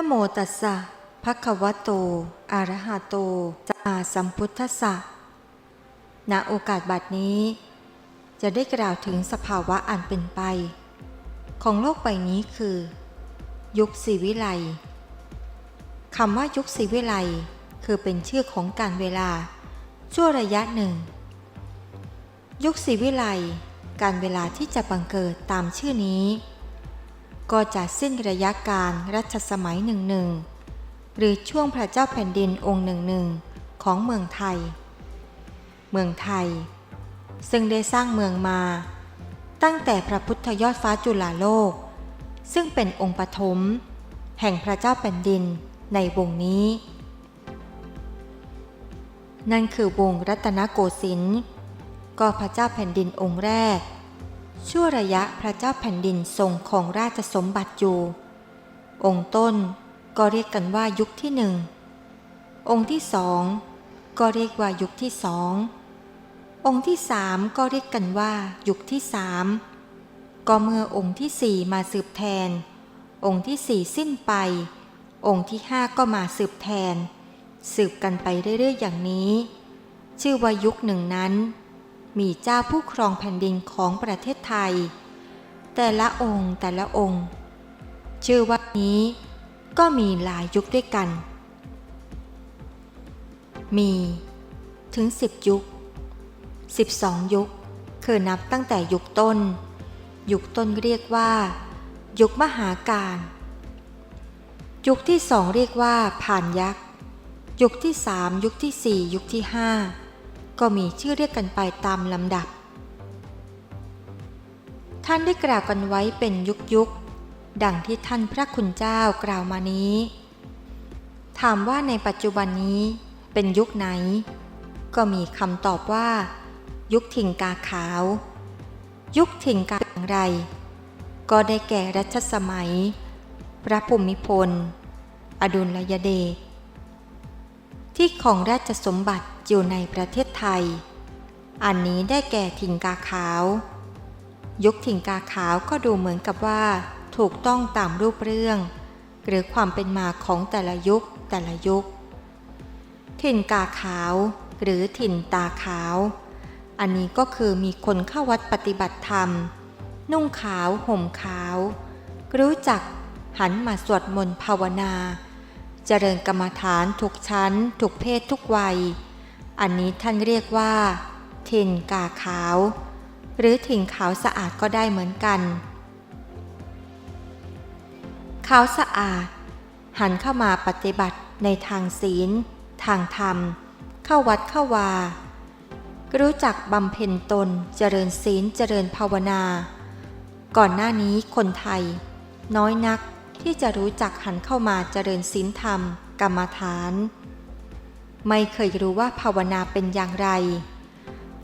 นโมตัสสะภะคะวะโต อะระหะโตสัมมาสัมพุทธัสสะณโอกาสบัดนี้ จะได้กล่าวถึงสภาวะอันเป็นไป ของโลกใบนี้คือ ยุคศรีวิไลคำว่ายุคศรีวิไลคือเป็นชื่อของการเวลา ชั่วระยะหนึ่ง ยุคศรีวิไลการเวลาที่จะบังเกิดตามชื่อนี้ ก็จะสิ้นระยะการรัชสมัยหนึ่งหนึ่งหรือช่วงพระเจ้าแผ่นดินองค์หนึ่งหนึ่งของเมืองไทย เมืองไทย ซึ่งได้สร้างเมืองมา ตั้งแต่พระพุทธยอดฟ้าจุฬาโลก ซึ่งเป็นองค์ปฐมแห่งพระเจ้าแผ่นดินในวงนี้ นั่นคือวงรัตนโกสินทร์ก็พระเจ้าแผ่นดินองค์แรก ชั่วระยะพระเจ้าแผ่นดินทรงของราชสมบัติอยู่ องค์ต้นก็เรียกกันว่ายุคที่หนึ่ง องค์ที่สองก็เรียกว่ายุคที่สอง องค์ที่สามก็เรียกกันว่ายุคที่สามก็เมื่อองค์ที่สี่มาสืบแทน องค์ที่สี่สิ้นไป องค์ที่ห้าก็มาสืบแทน สืบกันไปเรื่อยๆอย่างนี้ ชื่อว่ายุคหนึ่งนั้น มีเจ้าผู้ครองแผ่นดินของประเทศไทย แต่ละองค์แต่ละองค์ ชื่อว่านี้ก็มีหลายยุคด้วยกัน มีถึง 10 ยุค 12 ยุค คือนับตั้งแต่ยุคต้น ยุคต้นเรียกว่า ยุคมหาการ ยุคที่สองเรียกว่าผ่านยักษ์ ยุคที่สามยุคที่สี่ยุคที่ห้า ก็มีชื่อเรียกกันไปตามลำดับ ท่านได้กล่าวกันไว้เป็นยุคยุคดังที่ท่านพระคุณเจ้ากล่าวมานี้ ถามว่าในปัจจุบันนี้เป็นยุคไหน ก็มีคำตอบว่า ยุคถิ่งกาขาว ยุคถิ่งกาอย่างไร ก็ได้แก่รัชสมัย พระภูมิพล อดุลยเดช ที่ของราชสมบัติอยู่ในประเทศไทย อันนี้ได้แก่ถิ่งกาขาว ยุคถิ่งกาขาวก็ดูเหมือนกับว่า ถูกต้องตามรูปเรื่อง หรือความเป็นมาของแต่ละยุคแต่ละยุค ถิ่นกาขาว หรือถิ่นตาขาว อันนี้ก็คือมีคนเข้าวัดปฏิบัติธรรม นุ่งขาวห่มขาว รู้จักหันมาสวดมนต์ภาวนา เจริญกรรมฐานทุกชั้น ทุกเพศทุกวัย อันนี้ท่านเรียกว่า ถิ่นกาขาว หรือถิ่นขาวสะอาดก็ได้เหมือนกัน ขาวสะอาด หันเข้ามาปฏิบัติในทางศีล ทางธรรม เข้าวัดเข้าวา รู้จักบำเพ็ญตนเจริญศีลเจริญภาวนา ก่อนหน้านี้คนไทย น้อยนัก ที่จะรู้จักหันเข้ามาเจริญศีลธรรม กรรมฐาน ไม่เคยรู้ว่าภาวนาเป็นอย่างไร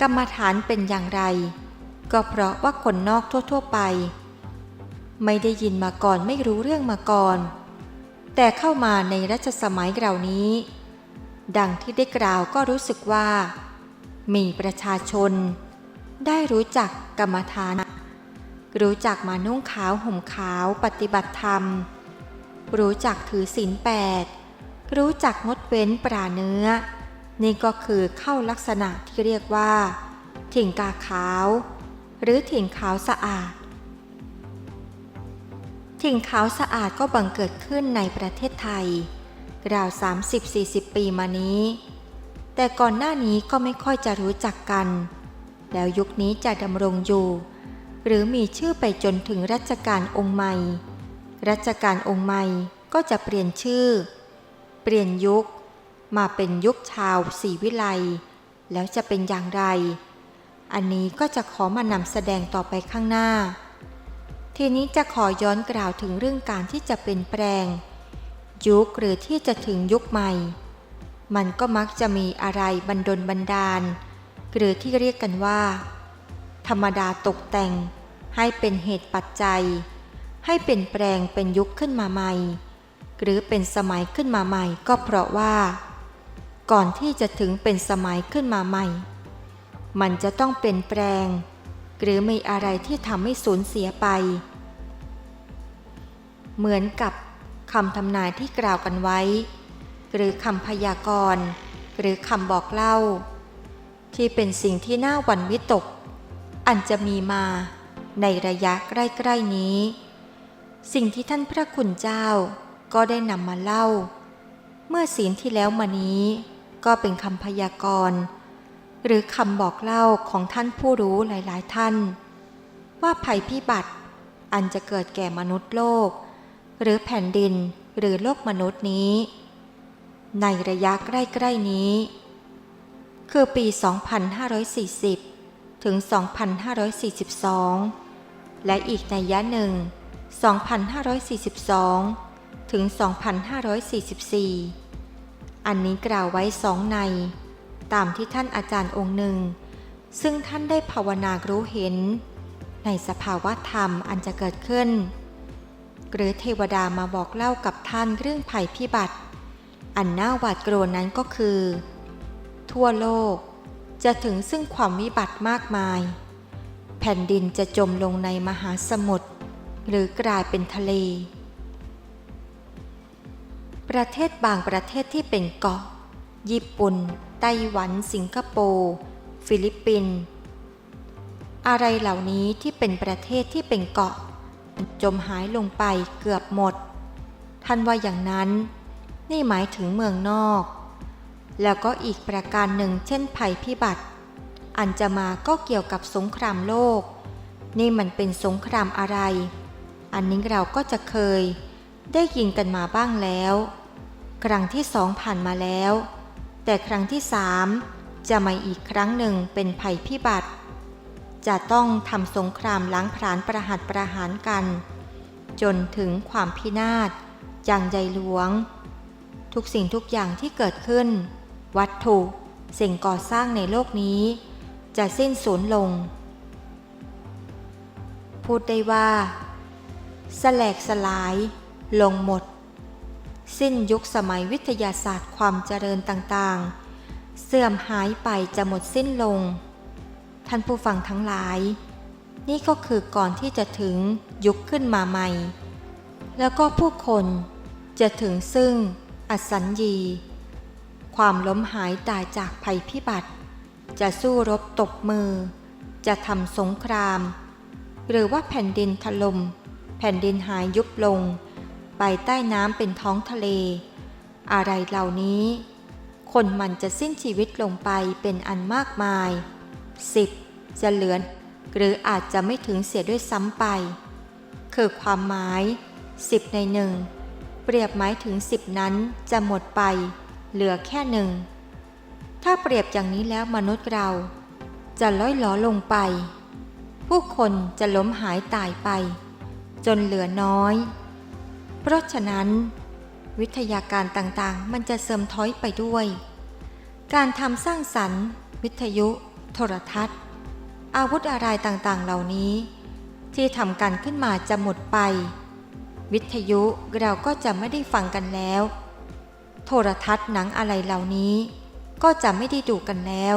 กรรมฐานเป็นอย่างไร ก็เพราะว่าคนนอกทั่ว ๆ ไป ไม่ได้ยินมาก่อนไม่รู้เรื่องมาก่อน แต่เข้ามาในรัชสมัยเหล่านี้ ดังที่ได้กล่าวก็รู้สึกว่า มีประชาชน ได้รู้จักกรรมฐาน รู้จักมานุ่งขาวห่มขาวปฏิบัติธรรม รู้จักถือศีลแปดรู้จักงดเว้นปราเนื้อ นี่ก็คือเข้าลักษณะที่เรียกว่า ถิ่งกาขาว หรือถิ่งขาวสะอาด ถิ่งขาวสะอาดก็บังเกิดขึ้นในประเทศไทยราว 30-40 ปีมานี้ แต่ก่อนหน้านี้ก็ไม่ค่อยจะรู้จักกัน แล้วยุคนี้จะดำรงอยู่ หรือมีชื่อไปจนถึงรัชกาลองค์ใหม่ รัชกาลองค์ใหม่ก็จะเปลี่ยนชื่อ เปลี่ยนยุค มาเป็นยุคชาวศรีวิไล แล้วจะเป็นอย่างไร อันนี้ก็จะขอมานำแสดงต่อไปข้างหน้า ทีนี้จะขอย้อนกล่าวถึงเรื่องการที่จะเปลี่ยนแปลง ยุคหรือที่จะถึงยุคใหม่ มันก็มักจะมีอะไรบันดลบันดาล หรือที่เรียกกันว่า ธรรมดาตกแต่ง ให้เป็นเหตุปัจจัย ให้เปลี่ยนแปลงเป็นยุคขึ้นมาใหม่ หรือเป็นสมัยขึ้นมาใหม่ก็เพราะว่า ก่อนที่จะถึงเป็นสมัยขึ้นมาใหม่ มันจะต้องเปลี่ยนแปลง หรือมีอะไรที่ทำให้สูญเสียไป เหมือนกับคำทำนายที่กล่าวกันไว้ หรือคำพยากรณ์ หรือคำบอกเล่า ที่เป็นสิ่งที่น่าหวั่นวิตก อันจะมีมา ในระยะใกล้ๆนี้ สิ่งที่ท่านพระคุณเจ้าก็ได้นำมาเล่า เมื่อศีลที่แล้วมานี้ ก็เป็นคำพยากรณ์ หรือคำบอกเล่าของท่านผู้รู้หลายๆท่าน ว่าภัยพิบัติอันจะเกิดแก่มนุษย์โลก หรือแผ่นดินหรือโลกมนุษย์นี้ ในระยะใกล้ๆนี้ คือปี 2540 ถึง 2542 และอีกในยะหนึ่ง 2542 ถึง 2544 อันนี้กล่าวไว้สองใน ตามที่ท่านอาจารย์องค์หนึ่ง ซึ่งท่านได้ภาวนารู้เห็น ในสภาวะธรรมอันจะเกิดขึ้น หรือเทวดามาบอกเล่ากับท่านเรื่องภัยพิบัติ อันน่าหวาดกลัวนั้นก็คือ ทั่วโลกจะถึงซึ่งความวิบัติมากมาย แผ่นดินจะจมลงในมหาสมุทรหรือกลายเป็นทะเล ประเทศบางประเทศที่เป็นเกาะ ญี่ปุ่น ไต้หวัน สิงคโปร์ ฟิลิปปินส์ อะไรเหล่านี้ที่เป็นประเทศที่เป็นเกาะ จมหายลงไปเกือบหมด ท่านว่าอย่างนั้น นี่หมายถึงเมืองนอก แล้วก็อีกประการหนึ่งเช่นภัยพิบัติ อันจะมาก็เกี่ยวกับสงครามโลก นี่มันเป็นสงครามอะไร อันนี้เราก็จะเคย ได้ยินกันมาบ้างแล้ว ครั้งที่สองผ่านมาแล้ว แต่ครั้งที่สามจะมาอีกครั้งหนึ่งเป็นภัยพิบัติ จะต้องทำสงครามล้างผลาญประหัตประหารกัน จนถึงความพินาศอย่างใหญ่หลวง ทุกสิ่งทุกอย่างที่เกิดขึ้น วัตถุสิ่งก่อสร้างในโลกนี้ จะสิ้นสูญลง พูดได้ว่าสแลกสลาย ลงหมด สิ้นยุคสมัยวิทยาศาสตร์ความเจริญต่างๆ เสื่อมหายไปจะหมดสิ้นลง ท่านผู้ฟังทั้งหลาย นี่ก็คือก่อนที่จะถึงยุคขึ้นมาใหม่ แล้วก็ผู้คนจะถึงซึ่งอสัญญี ความล้มหายตายจากภัยพิบัติ จะสู้รบตบมือ จะทำสงคราม หรือว่าแผ่นดินถลม่มแผ่นดินหายยุบลง ไปใต้น้ำเป็นท้องทะเล อะไรเหล่านี้ คนมันจะสิ้นชีวิตลงไปเป็นอันมากมายสิบจะเหลือหรืออาจจะไม่ถึงเสียด้วยซ้ำไป คือความหมายสิบในหนึ่งเปรียบหมายถึงสิบนั้นจะหมดไป เหลือแค่หนึ่ง ถ้าเปรียบอย่างนี้แล้วมนุษย์เรา จะล้อยหลอลงไป ผู้คนจะล้มหายตายไป จนเหลือน้อย เพราะฉะนั้น วิทยาการต่างๆ มันจะเสื่อมถอยไปด้วย การทำสร้างสรรค์ วิทยุ โทรทัศน์ อาวุธอะไรต่างๆ เหล่านี้ ที่ทำกันขึ้นมาจะหมดไป วิทยุเราก็จะไม่ได้ฟังกันแล้ว โทรทัศน์หนังอะไรเหล่านี้ ก็จะไม่ได้ดูกันแล้ว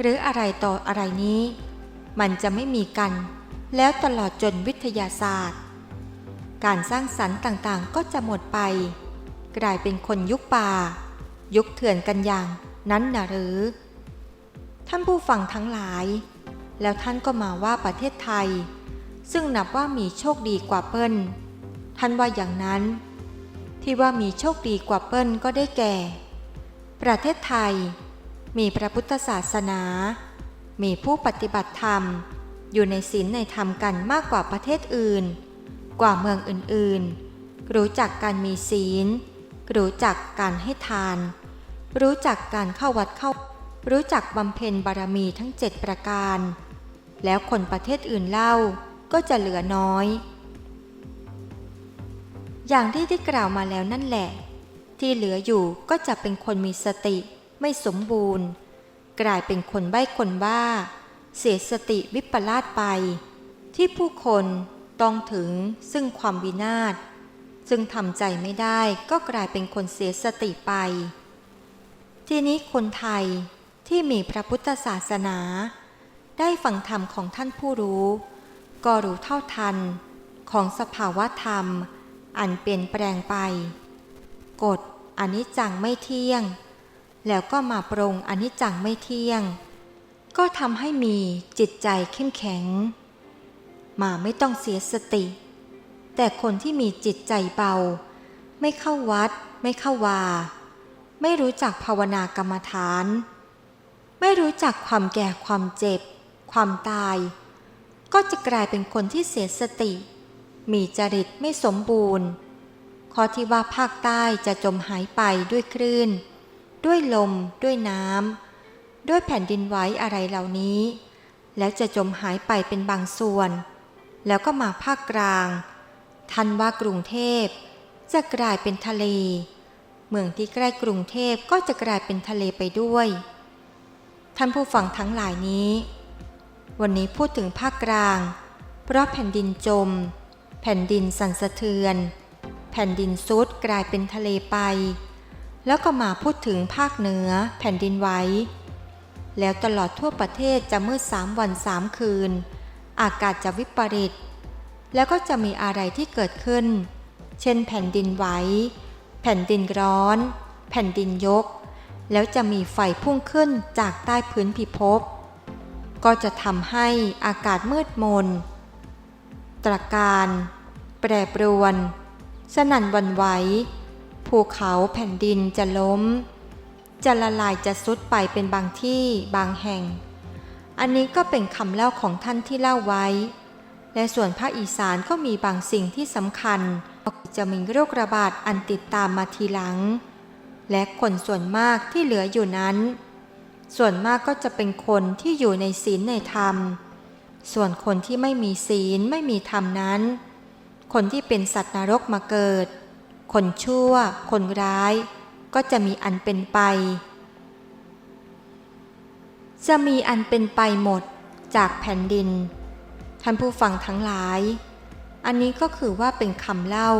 หรืออะไรต่ออะไรนี้ มันจะไม่มีกัน แล้วตลอดจนวิทยาศาสตร์ การสร้างสรรค์ต่างๆก็จะหมดไป กลายเป็นคนยุคป่า ยุคเถื่อนกันอย่างนั้นนะหรือ ท่านผู้ฟังทั้งหลาย แล้วท่านก็มาว่าประเทศไทย ซึ่งนับว่ามีโชคดีกว่าเปิ้ล ท่านว่าอย่างนั้น ที่ว่ามีโชคดีกว่าเปิ้ลก็ได้แก่ ประเทศไทย มีพระพุทธศาสนา มีผู้ปฏิบัติธรรม อยู่ในศีลในธรรมกันมากกว่าประเทศอื่น กว่าเมืองอื่นๆ รู้จักการมีศีล รู้จักการให้ทาน รู้จักการเข้าวัดเข้า รู้จักบำเพ็ญบารมีทั้งเจ็ดประการ แล้วคนประเทศอื่นเล่าก็จะเหลือน้อย อย่างที่ได้กล่าวมาแล้วนั่นแหละ ที่เหลืออยู่ก็จะเป็นคนมีสติ ไม่สมบูรณ์ กลายเป็นคนใบ้คนบ้า เสียสติวิปลาสไป ที่ผู้คนต้องถึงซึ่งความวินาศซึ่งทำใจไม่ได้ก็กลายเป็นคนเสียสติไป ทีนี้คนไทยที่มีพระพุทธศาสนา ได้ฟังธรรมของท่านผู้รู้ ก็รู้เท่าทันของสภาวะธรรม อันเปลี่ยนแปลงไป กฎอนิจจังไม่เที่ยง แล้วก็มาปรงอนิจจังไม่เที่ยง ก็ทำให้มีจิตใจเข้มแข็ง มาไม่ต้องเสียสติ แต่คนที่มีจิตใจเบา ไม่เข้าวัด ไม่เข้าวา ไม่รู้จักภาวนากรรมฐาน ไม่รู้จักความแก่ความเจ็บ ความตาย ก็จะกลายเป็นคนที่เสียสติ มีจริตไม่สมบูรณ์ ข้อที่ว่าภาคใต้จะจมหายไปด้วยคลื่น ด้วยลม ด้วยน้ำด้วยแผ่นดินไหวอะไรเหล่านี้ แล้วจะจมหายไปเป็นบางส่วน แล้วก็มาภาคกลางทันว่ากรุงเทพ จะกลายเป็นทะเล เมืองที่ใกล้กรุงเทพก็จะกลายเป็นทะเลไปด้วย ท่านผู้ฟังทั้งหลายนี้ วันนี้พูดถึงภาคกลาง เพราะแผ่นดินจม แผ่นดินสั่นสะเทือน แผ่นดินซุดกลายเป็นทะเลไป แล้วก็มาพูดถึงภาคเหนือแผ่นดินไหวแล้วตลอดทั่วประเทศจะมืดสามวันสามคืน อากาศจะวิปริต แล้วก็จะมีอะไรที่เกิดขึ้น เช่นแผ่นดินไหว แผ่นดินร้อน แผ่นดินยก แล้วจะมีไฟพุ่งขึ้นจากใต้พื้นพิภพ ก็จะทำให้อากาศมืดมน ตรการ แปรปรวน สนั่นวันไหวภูเขาแผ่นดินจะล้ม จะละลายจะซุดไปเป็นบางที่บางแห่ง อันนี้ก็เป็นคำเล่าของท่านที่เล่าไว้ และส่วนภาคอีสานก็มีบางสิ่งที่สำคัญ จะมีโรคระบาดอันติดตามมาทีหลัง และคนส่วนมากที่เหลืออยู่นั้น ส่วนมากก็จะเป็นคนที่อยู่ในศีลในธรรม ส่วนคนที่ไม่มีศีลไม่มีธรรมนั้น คนที่เป็นสัตว์นรกมาเกิด คนชั่ว คนร้าย ก็จะมีอันเป็นไป จะมีอันเป็นไปหมดจากแผ่นดิน ท่านผู้ฟังทั้งหลาย อันนี้ก็คือว่าเป็นคำเล่า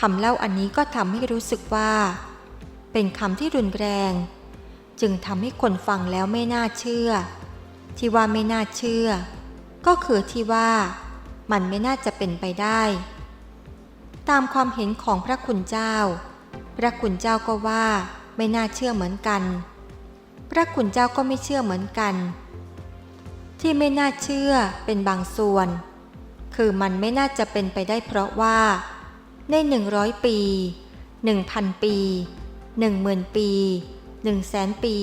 คำเล่าอันนี้ก็ทำให้รู้สึกว่า เป็นคำที่รุนแรง จึงทำให้คนฟังแล้วไม่น่าเชื่อ ที่ว่าไม่น่าเชื่อ ก็คือที่ว่า มันไม่น่าจะเป็นไปได้ ตามความเห็นของพระคุณเจ้า พระคุณเจ้าก็ว่าไม่น่าเชื่อเหมือนกัน พระคุณเจ้าก็ไม่เชื่อเหมือนกัน ที่ไม่น่าเชื่อเป็นบางส่วน คือมันไม่น่าจะเป็นไปได้เพราะว่า ในหนึ่งร้อยปีหนึ่งพันปีหนึ่งหมื่นปีหนึ่งแสนปี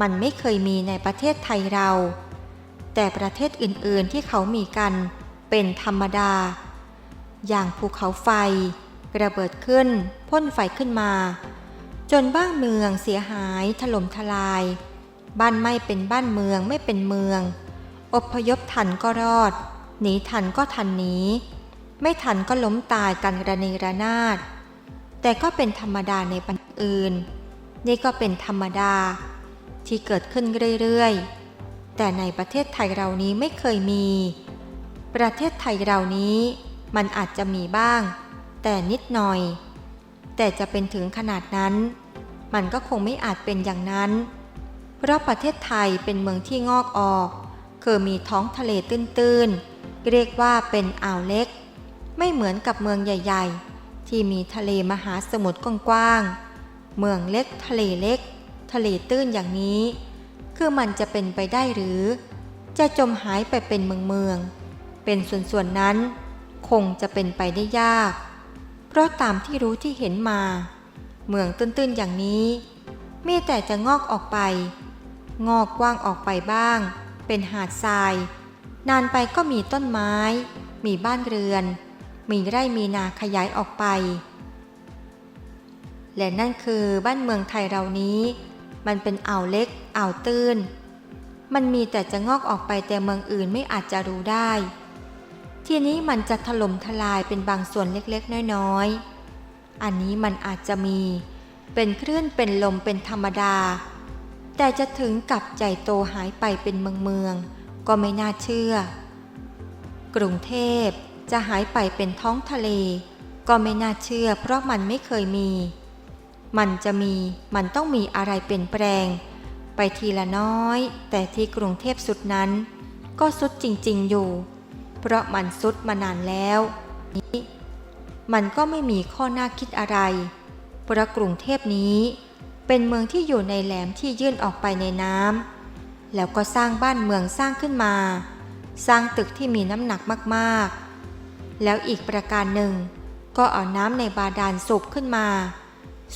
มันไม่เคยมีในประเทศไทยเรา แต่ประเทศอื่นๆที่เขามีกัน เป็นธรรมดา อย่างภูเขาไฟ ระเบิดขึ้นพ่นไฟขึ้นมา จนบ้านเมืองเสียหายถล่มทลาย บ้านไม่เป็นบ้านเมืองไม่เป็นเมือง อพยพทันก็รอด หนีทันก็ทันหนีไม่ทันก็ล้มตายกันระเนระนาด แต่ก็เป็นธรรมดาในปันอื่น นี่ก็เป็นธรรมดา ที่เกิดขึ้นเรื่อยๆ แต่ในประเทศไทยเรานี้ไม่เคยมี ประเทศไทยเรานี้มันอาจจะมีบ้าง แต่นิดหน่อย แต่จะเป็นถึงขนาดนั้น มันก็คงไม่อาจเป็นอย่างนั้น เพราะประเทศไทยเป็นเมืองที่งอกออก คือมีท้องทะเลตื้นๆ เรียกว่าเป็นอ่าวเล็ก ไม่เหมือนกับเมืองใหญ่ ๆ ที่มีทะเลมหาสมุทรกว้างๆ เมืองเล็กทะเลเล็ก ทะเลตื้นอย่างนี้ คือมันจะเป็นไปได้หรือ จะจมหายไปเป็นเมืองเมืองๆ เป็นส่วนๆนั้น คงจะเป็นไปได้ยาก เพราะตามที่รู้ที่เห็นมา เมืองตื้นๆอย่างนี้ มีแต่จะงอกออกไป งอกกว้างออกไปบ้าง เป็นหาดทราย นานไปก็มีต้นไม้ มีบ้านเรือน มีไร่มีนาขยายออกไป และนั่นคือบ้านเมืองไทยเรานี้ มันเป็นอ่าวเล็กอ่าวตื้นมันมีแต่จะงอกออกไปแต่เมืองอื่นไม่อาจจะรู้ได้ ทีนี้มันจะถล่มทลายเป็นบางส่วนเล็กๆ น้อยๆ อันนี้มันอาจจะมี เป็นคลื่นเป็นลมเป็นธรรมดา แต่จะถึงกับใจโตหายไปเป็นเมืองเมืองๆก็ไม่น่าเชื่อ กรุงเทพจะหายไปเป็นท้องทะเล ก็ไม่น่าเชื่อ เพราะมันไม่เคยมี มันจะมีมันต้องมีอะไรเปลี่ยนแปลง ไปทีละน้อย แต่ที่กรุงเทพสุดนั้น ก็สุดจริง ๆ อยู่ เพราะมันสุดมานานแล้ว นี่มันก็ไม่มีข้อน่าคิดอะไร เพราะกรุงเทพนี้เป็นเมืองที่อยู่ในแหลมที่ยื่นออกไปในน้ำแล้วก็สร้างบ้านเมืองสร้างขึ้นมา สร้างตึกที่มีน้ำหนักมากๆ แล้วอีกประการหนึ่ง ก็เอาน้ำในบาดาลสูบขึ้นมา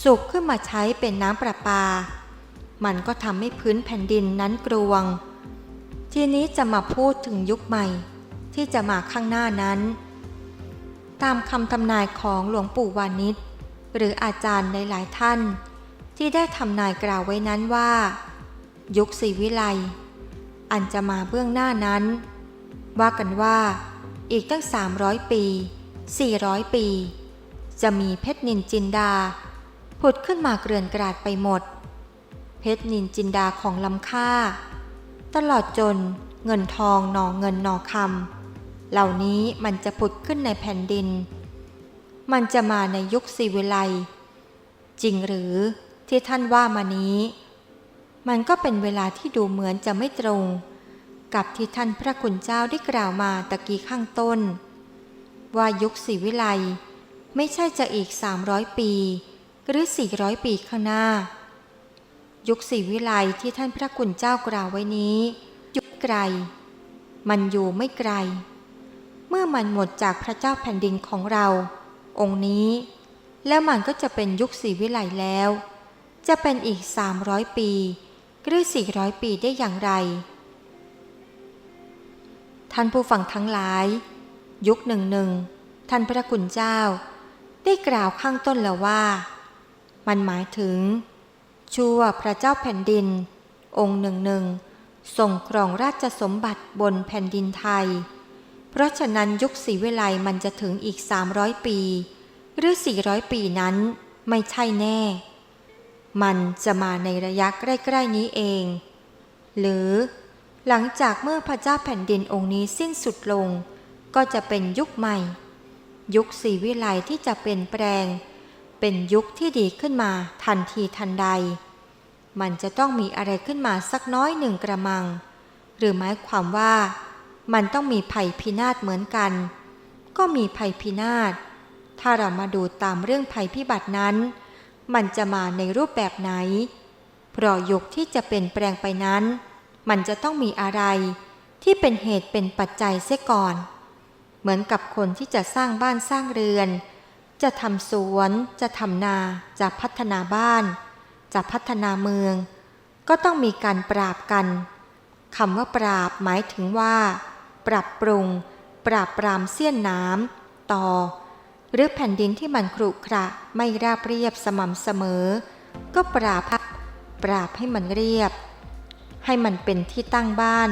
สูบขึ้นมาใช้เป็นน้ำประปา มันก็ทำให้พื้นแผ่นดินนั้นกรวง ทีนี้จะมาพูดถึงยุคใหม่ ที่จะมาข้างหน้านั้น ตามคำทำนายของหลวงปู่วานิชหรืออาจารย์ในหลายท่าน ที่ได้ทำนายกล่าวไว้นั้นว่า ยุคศรีวิไลอันจะมาเบื้องหน้านั้น ว่ากันว่าอีกตั้ง 300 ปี 400 ปี จะมีเพชรนินจินดา ผุดขึ้นมาเกลื่อนกราดไปหมด เพชรนินจินดาของล้ำค่า ตลอดจนเงินทองหนอเงินหนอคำ เหล่านี้มันจะผุดขึ้นในแผ่นดิน มันจะมาในยุคสีวิไลจริงหรือที่ท่านว่ามานี้ มันก็เป็นเวลาที่ดูเหมือนจะไม่ตรง กับที่ท่านพระคุณเจ้าได้กล่าวมาตะกี้ข้างต้น ว่ายุคสีวิไลไม่ใช่จะอีก 300 ปี หรือ 400 ปีข้างหน้า ยุคสีวิไลที่ท่านพระคุณเจ้ากล่าวไว้นี้ยุคไกล มันอยู่ไม่ไกล เมื่อมันหมดจากพระเจ้าแผ่นดินของเรา องค์นี้ แล้วมันก็จะเป็นยุคสีวิไลแล้ว จะเป็นอีก 300 ปีหรือ400 ปีได้อย่างไร ท่านผู้ฟังทั้งหลาย ยุคหนึ่งหนึ่งท่านพระคุณเจ้า ได้กล่าวข้างต้นแล้วว่า มันหมายถึง ชั่วพระเจ้าแผ่นดิน องค์หนึ่งหนึ่งทรงครองราชสมบัติบนแผ่นดินไทย ราะฉะนั้นยุคศรีเวไลมันจะถึงอีก 300 ปี หรือ 400 ปีนั้นไม่ใช่แน่ มันจะมาในระยะใกล้ๆนี้เอง หรือหลังจากเมื่อพระเจ้าแผ่นดินองค์นี้สิ้นสุดลง ก็จะเป็นยุคใหม่ ยุคศรีวิไลที่จะเป็นแปลง เป็นยุคที่ดีขึ้นมาทันทีทันใด มันจะต้องมีอะไรขึ้นมาสักน้อยหนึ่งกระมัง หรือหมายความว่า มันต้องมีภัยพินาศเหมือนกัน ก็มีภัยพินาศ ถ้าเรามาดูตามเรื่องภัยพิบัตินั้น มันจะมาในรูปแบบไหน เพราะยุคที่จะเป็นแปลงไปนั้น มันจะต้องมีอะไร ที่เป็นเหตุเป็นปัจจัยเสียก่อน เหมือนกับคนที่จะสร้างบ้านสร้างเรือน จะทำสวน จะทำนา จะพัฒนาบ้าน จะพัฒนาเมือง ก็ต้องมีการปราบกันคำว่าปราบหมายถึงว่า ปรับปรุง ปราบปรามเสี้ยนน้ำต่อ หรือแผ่นดินที่มันครุขระไม่ราบเรียบสม่ำเสมอ ก็ปราบปราบให้มันเรียบ ให้มันเป็นที่ตั้งบ้าน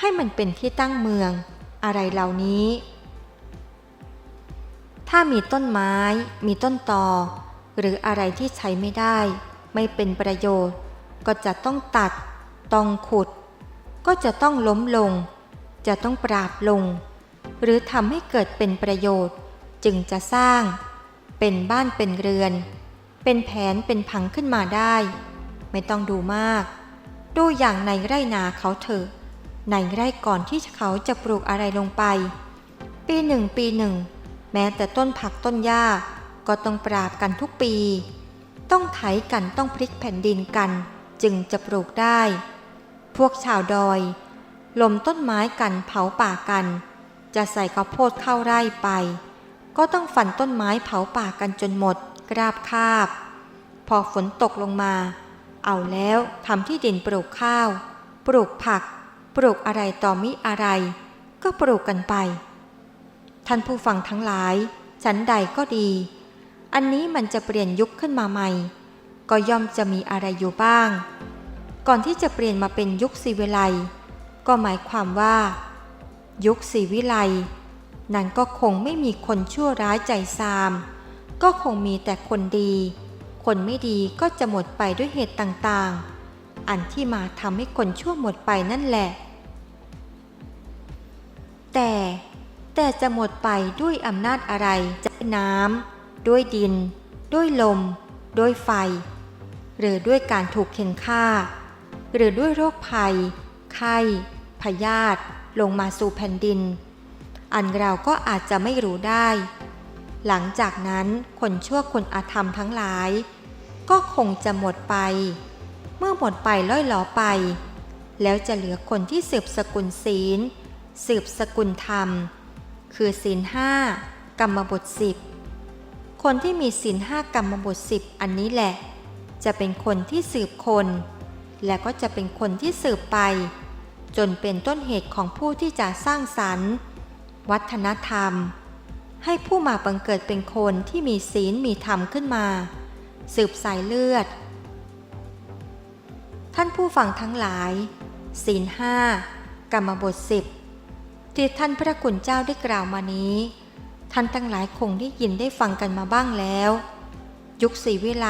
ให้มันเป็นที่ตั้งเมือง อะไรเหล่านี้ ถ้ามีต้นไม้ มีต้นตอ หรืออะไรที่ใช้ไม่ได้ ไม่เป็นประโยชน์ ก็จะต้องตัด ต้องขุด ก็จะต้องล้มลง จะต้องปราบลง หรือทำให้เกิดเป็นประโยชน์จึงจะสร้าง เป็นบ้านเป็นเรือน เป็นแผนเป็นผังขึ้นมาได้ ไม่ต้องดูมาก ดูอย่างในไร่นาเขาเถอะ ในไร่ก่อนที่เขาจะปลูกอะไรลงไป ปีหนึ่งปีหนึ่ง แม้แต่ต้นผักต้นหญ้าก็ต้องปราบกันทุกปี ต้องไถกันต้องพลิกแผ่นดินกัน จึงจะปลูกได้ พวกชาวดอย ลมต้นไม้กันเผาป่ากัน จะใส่ข้าวโพดเข้าไร่ไป ก็ต้องฝันต้นไม้เผาป่ากันจนหมดกราบคาบ พอฝนตกลงมา เอาแล้วทำที่ดินปลูกข้าว ปลูกผัก ปลูกอะไรต่อมิอะไร ก็ปลูกกันไป ท่านผู้ฟังทั้งหลาย ฉันใดก็ดี อันนี้มันจะเปลี่ยนยุคขึ้นมาใหม่ ก็ย่อมจะมีอะไรอยู่บ้าง ก่อนที่จะเปลี่ยนมาเป็นยุคสีวิไล ก็หมายความว่า ยุคสีวิไลนั้นก็คงไม่มีคนชั่วร้ายใจซาม ก็คงมีแต่คนดี คนไม่ดีก็จะหมดไปด้วยเหตุต่างๆ อันที่มาทำให้คนชั่วหมดไปนั่นแหละ แต่แต่จะหมดไปด้วยอำนาจอะไรจากน้ำด้วยดิน ด้วยลม ด้วยไฟ หรือด้วยการถูกเข็นฆ่า หรือด้วยโรคภัย ไข้ พยาธิลงมาสู่แผ่นดิน อันเราก็อาจจะไม่รู้ได้ หลังจากนั้นคนชั่วคนอาธรรมทั้งหลาย ก็คงจะหมดไป เมื่อหมดไปล่อยหลอไป แล้วจะเหลือคนที่สืบสกุลศีล สืบสกุลธรรม คือศีลห้ากรรมบทสิบคนที่มีศีลห้ากรรมบทสิบอันนี้แหละ จะเป็นคนที่สืบคน และก็จะเป็นคนที่สืบไป จนเป็นต้นเหตุของผู้ที่จะสร้างสรรค์ วัฒนธรรม ให้ผู้มาบังเกิดเป็นคนที่มีศีลมีธรรมขึ้นมา สืบสายเลือด ท่านผู้ฟังทั้งหลาย ศีลห้ากรรมบทสิบที่ท่านพระคุณเจ้าได้กล่าวมานี้ ท่านทั้งหลายคงได้ยินได้ฟังกันมาบ้างแล้ว ยุคศรีวิไล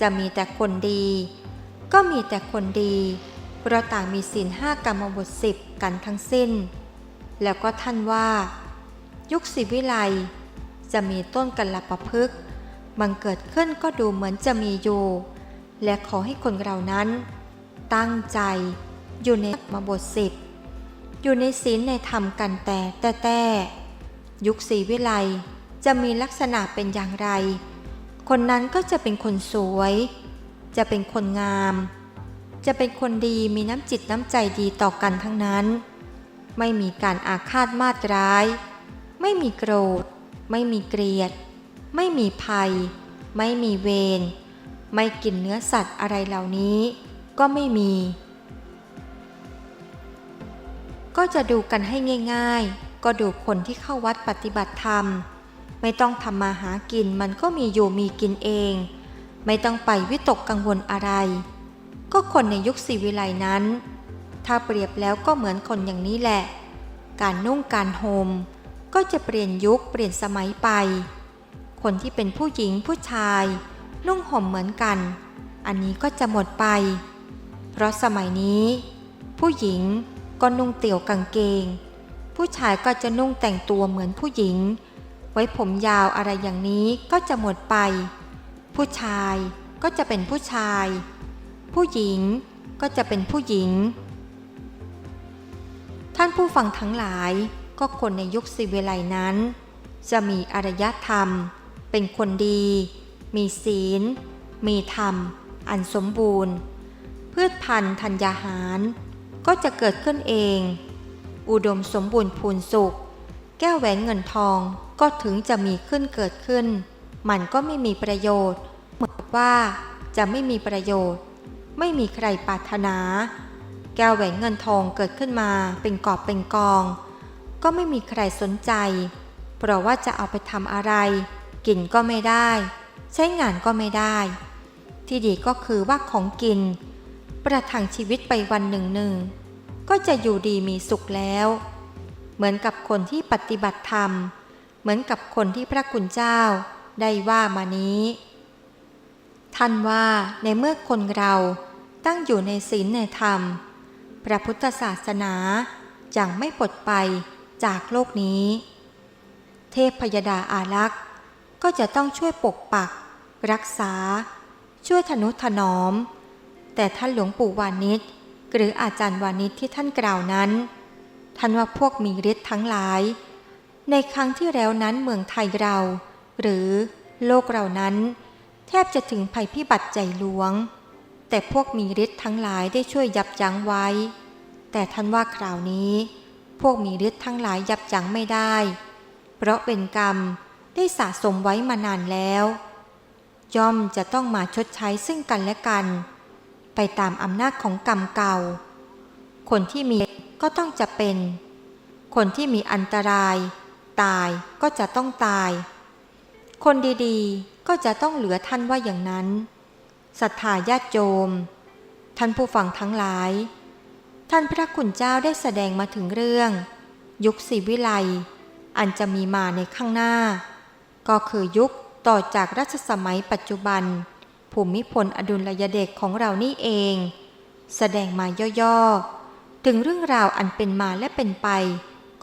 จะมีแต่คนดี ก็มีแต่คนดี เราต่างมีศีลห้ากรรมบทสิบกันทั้งสิ้น แล้วก็ท่านว่า ยุคศรีวิไลจะมีต้นกัลปะพฤกษ์บังเกิดขึ้นก็ดูเหมือนจะมีอยู่ และขอให้คนเรานั้น ตั้งใจอยู่ในมบทสิบอยู่ในศีลในธรรมกันแต่แต่แต่ยุคศรีวิไลจะมีลักษณะเป็นอย่างไร คนนั้นก็จะเป็นคนสวย จะเป็นคนงาม จะเป็นคนดีมีน้ำจิตน้ำใจดีต่อกันทั้งนั้น ไม่มีการอาฆาตมาตร้าย ไม่มีโกรธ ไม่มีเกลียด ไม่มีภัย ไม่มีเวร ไม่กินเนื้อสัตว์อะไรเหล่านี้ ก็ไม่มี ก็จะดูกันให้ง่าย ๆ ก็ดูคนที่เข้าวัดปฏิบัติธรรม ไม่ต้องทำมาหากินมันก็มีอยู่มีกินเอง ไม่ต้องไปวิตกกังวลอะไร ก็คนในยุคสีวิไลนั้น ถ้าเปรียบแล้วก็เหมือนคนอย่างนี้แหละ การนุ่งการโฮมก็จะเปลี่ยนยุคเปลี่ยนสมัยไป คนที่เป็นผู้หญิงผู้ชาย นุ่งห่มเหมือนกัน อันนี้ก็จะหมดไป เพราะสมัยนี้ ผู้หญิงก็นุ่งเตี่ยวกางเกง ผู้ชายก็จะนุ่งแต่งตัวเหมือนผู้หญิง ไว้ผมยาวอะไรอย่างนี้ก็จะหมดไป ผู้ชายก็จะเป็นผู้ชาย ผู้หญิงก็จะเป็นผู้หญิง ท่านผู้ฟังทั้งหลายก็คนในยุคสิเวไลนั้น จะมีอารยธรรม เป็นคนดี มีศีล มีธรรม อันสมบูรณ์ พืชพันธุ์ธัญญาหาร ก็จะเกิดขึ้นเอง อุดมสมบูรณ์พูนสุข แก้วแหวนเงินทองก็ถึงจะมีขึ้นเกิดขึ้น มันก็ไม่มีประโยชน์ เหมือนว่าจะไม่มีประโยชน์ ไม่มีใครปรารถนา แก้วแหวนเงินทองเกิดขึ้นมาเป็นกอบเป็นกอง ก็ไม่มีใครสนใจ เพราะว่าจะเอาไปทำอะไร กินก็ไม่ได้ ใช้งานก็ไม่ได้ ที่ดีก็คือว่าของกิน ประทังชีวิตไปวันหนึ่งหนึ่งก็จะอยู่ดีมีสุขแล้ว เหมือนกับคนที่ปฏิบัติธรรม เหมือนกับคนที่พระคุณเจ้าได้ว่ามานี้ ท่านว่าในเมื่อคนเราตั้งอยู่ในศีลในธรรม พระพุทธศาสนาจังไม่ปลดไปจากโลกนี้ เทพพยดาอารักษ์ก็จะต้องช่วยปกปัก รักษา ช่วยทนุถนอม แต่ท่านหลวงปู่วานิชหรืออาจารย์วานิชที่ท่านกล่าวนั้น ท่านว่าพวกมีฤทธิ์ทั้งหลาย ในครั้งที่แล้วนั้นเมืองไทยเรา หรือโลกเรานั้น แทบจะถึงภัยพิบัติใจหลวง แต่พวกมีฤทธิ์ทั้งหลายได้ช่วยยับยั้งไว้ แต่ท่านว่าคราวนี้ พวกมีฤทธิ์ทั้งหลายยับยั้งไม่ได้ เพราะเป็นกรรมได้สะสมไว้มานานแล้ว ย่อมจะต้องมาชดใช้ซึ่งกันและกัน ไปตามอำนาจของกรรมเก่า คนที่มีก็ต้องจะเป็น คนที่มีอันตราย ตายก็จะต้องตาย คนดีๆ ก็จะต้องเหลือท่านว่าอย่างนั้นศรัทธาญาติโยม ท่านผู้ฟังทั้งหลาย ท่านพระคุณเจ้าได้แสดงมาถึงเรื่อง ยุคศีวิไลอันจะมีมาในข้างหน้า ก็คือยุคต่อจากรัชสมัยปัจจุบัน ภูมิพลอดุลยเดชของเรานี่เอง แสดงมาย่อๆ ถึงเรื่องราวอันเป็นมาและเป็นไป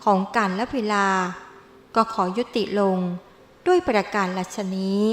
ของการและเวลา ก็ขอยุติลงด้วยประการลัชนี้